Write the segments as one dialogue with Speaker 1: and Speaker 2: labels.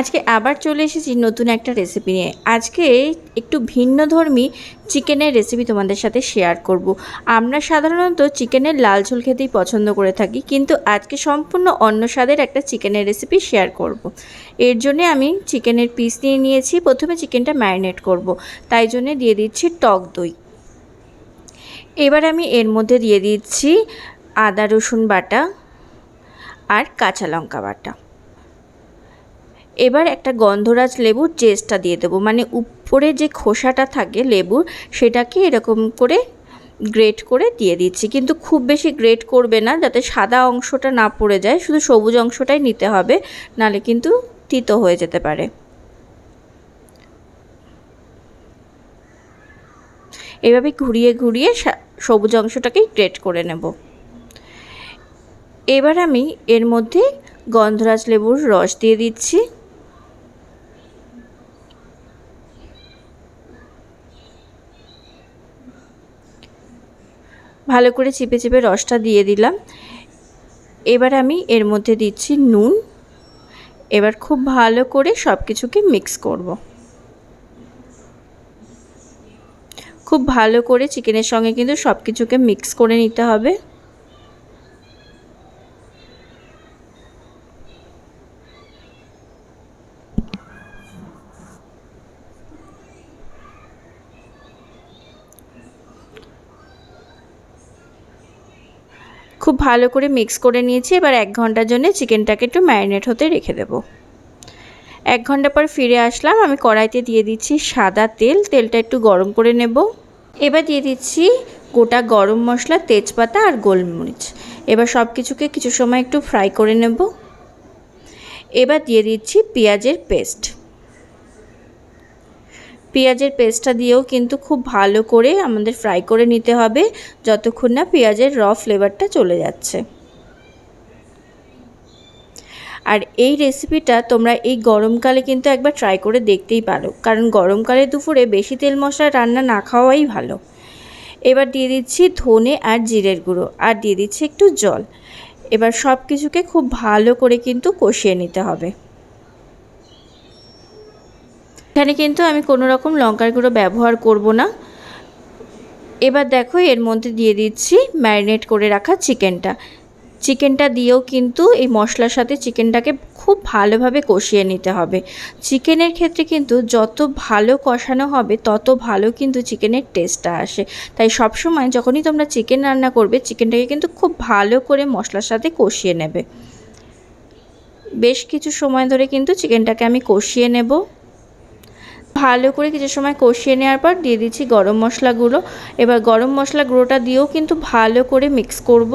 Speaker 1: আজকে আবার চলে এসেছি নতুন একটা রেসিপি নিয়ে আজকে একটু ভিন্ন ধর্মী চিকেনের রেসিপি তোমাদের সাথে শেয়ার করব। আমরা সাধারণত চিকেনের লাল ঝোল খেতেই পছন্দ করে থাকি, কিন্তু আজকে সম্পূর্ণ অন্য স্বাদের একটা চিকেনের রেসিপি শেয়ার করব। এর জন্যে আমি চিকেনের পিস নিয়ে নিয়েছি, প্রথমে চিকেনটা ম্যারিনেট করব। তাই জন্য দিয়ে দিচ্ছি টক দই এবার আমি এর মধ্যে দিয়ে দিচ্ছি আদা রসুন বাটা আর কাঁচা লঙ্কা বাটা এবার একটা গন্ধরাজ লেবুর জেসটা দিয়ে দেবো। মানে উপরে যে খোসাটা থাকে লেবুর, সেটাকে এরকম করে গ্রেট করে দিয়ে দিচ্ছি। কিন্তু খুব বেশি গ্রেট করবে না, যাতে সাদা অংশটা না পড়ে যায়, শুধু সবুজ অংশটাই নিতে হবে, নালে কিন্তু তিতো হয়ে যেতে পারে। এভাবে ঘুরিয়ে ঘুরিয়ে সবুজ অংশটাকেই গ্রেট করে নেব। এবার আমি এর মধ্যে গন্ধরাজ লেবুর রস দিয়ে দিচ্ছি। ভালো করে চিপে চিপে রসটা দিয়ে দিলাম। এবার আমি এর মধ্যে দিচ্ছি নুন। এবার খুব ভালো করে সব কিছুকে মিক্স করব। খুব ভালো করে চিকেনের সঙ্গে কিন্তু সব কিছুকে মিক্স করে নিতে হবে। খুব ভালো করে মিক্স করে নিয়েছি, এবার এক ঘণ্টার জন্য চিকেনটাকে একটু ম্যারিনেট হতে রেখে দেবো। এক ঘণ্টা পর ফিরে আসলাম, আমি কড়াইতে দিয়ে দিচ্ছি সাদা তেল, তেলটা একটু গরম করে নেব। এবার দিয়ে দিচ্ছি গোটা গরম মশলা, তেজপাতা আর গোলমরিচ। এবার সব কিছুকে কিছু সময় একটু ফ্রাই করে নেব। এবার দিয়ে দিচ্ছি পেঁয়াজের পেস্ট পেঁয়াজের পেস্টটা দিয়েও কিন্তু খুব ভালো করে আমাদের ফ্রাই করে নিতে হবে, যতক্ষণ না পেঁয়াজের র ফ্লেভারটা চলে যাচ্ছে। আর এই রেসিপিটা তোমরা এই গরমকালে কিন্তু একবার ট্রাই করে দেখতেই পারো, কারণ গরমকালে দুপুরে বেশি তেল মশলা রান্না না খাওয়াই ভালো। এবার দিয়ে দিচ্ছি ধনে আর জিরের গুঁড়ো, আর দিয়ে দিচ্ছি একটু জল। এবার সব কিছুকে খুব ভালো করে কিন্তু কষিয়ে নিতে হবে। এখানে কিন্তু আমি কোনো রকম লঙ্কার গুঁড়ো ব্যবহার করব না। এবার দেখো, এর মধ্যে দিয়ে দিচ্ছি ম্যারিনেট করে রাখা চিকেনটা। চিকেনটা দিয়েও কিন্তু এই মশলার সাথে চিকেনটাকে খুব ভালোভাবে কষিয়ে নিতে হবে। চিকেনের ক্ষেত্রে কিন্তু যত ভালো কষানো হবে, তত ভালো কিন্তু চিকেনের টেস্টটা আসে। তাই সবসময় যখনই তোমরা চিকেন রান্না করবে, চিকেনটাকে কিন্তু খুব ভালো করে মশলার সাথে কষিয়ে নেবে। বেশ কিছু সময় ধরে কিন্তু চিকেনটাকে আমি কষিয়ে নেব। ভালো করে কিছু সময় কষিয়ে নেওয়ার পর দিয়ে দিচ্ছি গরম মশলা গুঁড়ো। এবার গরম মশলা গুঁড়োটা দিয়েও কিন্তু ভালো করে মিক্স করব।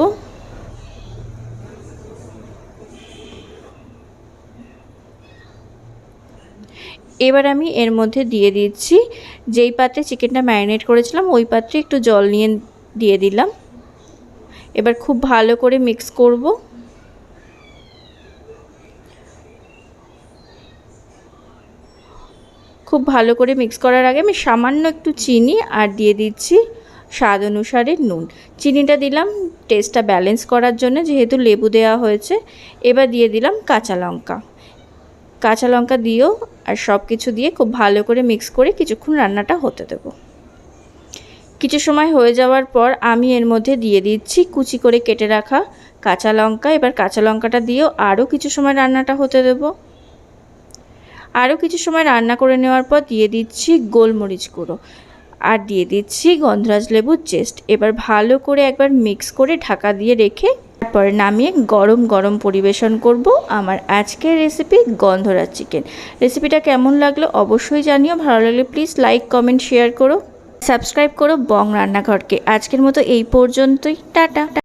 Speaker 1: এবার আমি এর মধ্যে দিয়ে দিচ্ছি, যেই পাত্রে চিকেনটা ম্যারিনেট করেছিলাম, ওই পাত্রে একটু জল নিয়ে দিয়ে দিলাম। এবার খুব ভালো করে মিক্স করব। খুব ভালো করে মিক্স করার আগে আমি সামান্য একটু চিনি আর দিয়ে দিচ্ছি স্বাদ অনুসারে নুন। চিনিটা দিলাম টেস্টটা ব্যালেন্স করার জন্য যেহেতু লেবু দেওয়া হয়েছে, এবার দিয়ে দিলাম কাঁচা লঙ্কা। কাঁচা লঙ্কা দিয়েও আর সব কিছু দিয়ে খুব ভালো করে মিক্স করে কিছুক্ষণ রান্নাটা হতে দেব। কিছু সময় হয়ে যাওয়ার পর আমি এর মধ্যে দিয়ে দিচ্ছি কুচি করে কেটে রাখা কাঁচা লঙ্কা। এবার কাঁচা লঙ্কাটা দিয়েও আরও কিছু সময় রান্নাটা হতে দেবো। আরও কিছু সময় রান্না করে নেওয়ার পর দিয়ে দিচ্ছি গোলমরিচ গুঁড়ো। আর দিয়ে দিচ্ছি গন্ধরাজ লেবুর চেস্ট এবার ভালো করে একবার মিক্স করে ঢাকা দিয়ে রেখে তারপরে নামিয়ে গরম গরম পরিবেশন করব আমার আজকের রেসিপি গন্ধরাজ চিকেন রেসিপিটা কেমন লাগল অবশ্যই জানিও, ভালো লাগলে প্লিজ লাইক কমেন্ট শেয়ার করো। সাবস্ক্রাইব করো বং রান্নাঘরকে। আজকের মতো এই পর্যন্তই। টাটা।